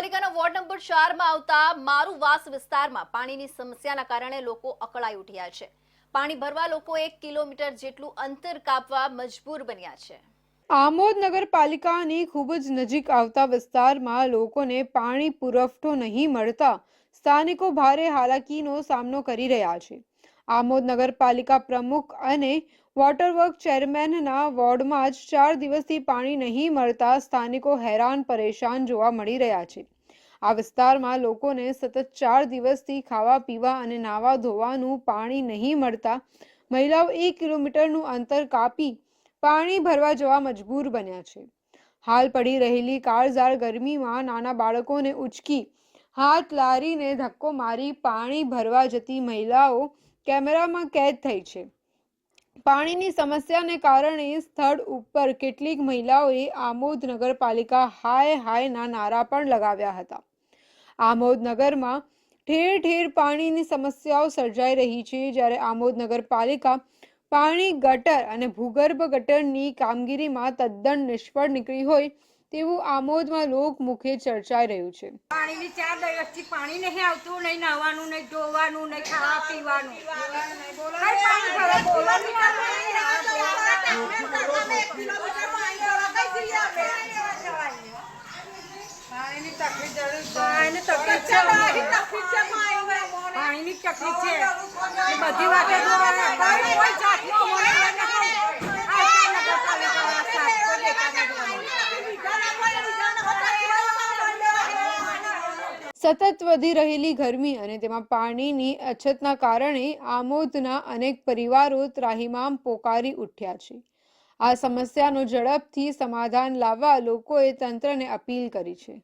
નગરપાલિકાના ward number ચારમાં આવતા મારુવાસ વિસ્તારમાં પાણીની સમસ્યાના કારણે લોકો અકળાઈ ઉઠ્યા છે. પાણી ભરવા લોકો એક કિલોમીટર જેટલું અંતર કાપવા મજબૂર બન્યા છે. આમોદ નગરપાલિકાની ખૂબ જ નજીક આવતા વિસ્તારમાં લોકોને પાણી પુરવઠો નહીં મળતા સ્થાનિકો ભારે હાલાકીનો સામનો કરી રહ્યા છે. આમોદ નગરપાલિકા પ્રમુખ અને વોટરવર્ક ચેરમેનના વોર્ડમાં જ ચાર દિવસથી પાણી નહીં મળતા સ્થાનિકો હેરાન પરેશાન જોવા મળી રહ્યા છે. આ વિસ્તારમાં લોકોને સતત ચાર દિવસથી ખાવા, પીવા અને નાવા ધોવાનું પાણી નહીં મળતા મહિલાઓ એક કિલોમીટરનું અંતર કાપી પાણી ભરવા જવા મજબૂર બન્યા છે. હાલ પડી રહેલી કાળઝાળ ગરમીમાં નાના બાળકોને ઉચકી હાથ લારીને ધક્કો મારી પાણી ભરવા જતી મહિલાઓ કેમેરામાં કેદ થઈ છે. પાણીની સમસ્યાને કારણે સ્થળ ઉપર કેટલીક મહિલાઓએ આમોદ નગરપાલિકા હાય હાયના નારા પણ લગાવ્યા હતા. આમોદ નગરમાં ઠેર ઠેર પાણીની સમસ્યાઓ સર્જાઈ રહી છે, જ્યારે આમોદ નગરપાલિકા પાણી ગટર અને ભૂગર્ભ ગટરની કામગીરીમાં તદ્દન નિષ્ફળ નીકળી હોય તેવું આમોદમાં લોકમુખે ચર્ચાઈ રહ્યું છે. પાણીની ચાર દિવસથી પાણી નહીં આવતું નહીં નાહવાનું નહીં ધોવાનું નહીં ખાવા પીવાનું. કઈ પાણી ભરે? બોલવાનું પાણીની તકલીફ જરૂર પાણીની તકલીફ છે પાણીની તકલીફ છે બધી વાતે સતત વધી રહેલી ગરમી અને તેમાં પાણીની અછતના કારણે આમોદના અનેક પરિવારો ત્રાહિમામ પોકારી ઉઠ્યા છે. આ સમસ્યાનો ઝડપથી સમાધાન લાવવા લોકોએ તંત્રને અપીલ કરી છે.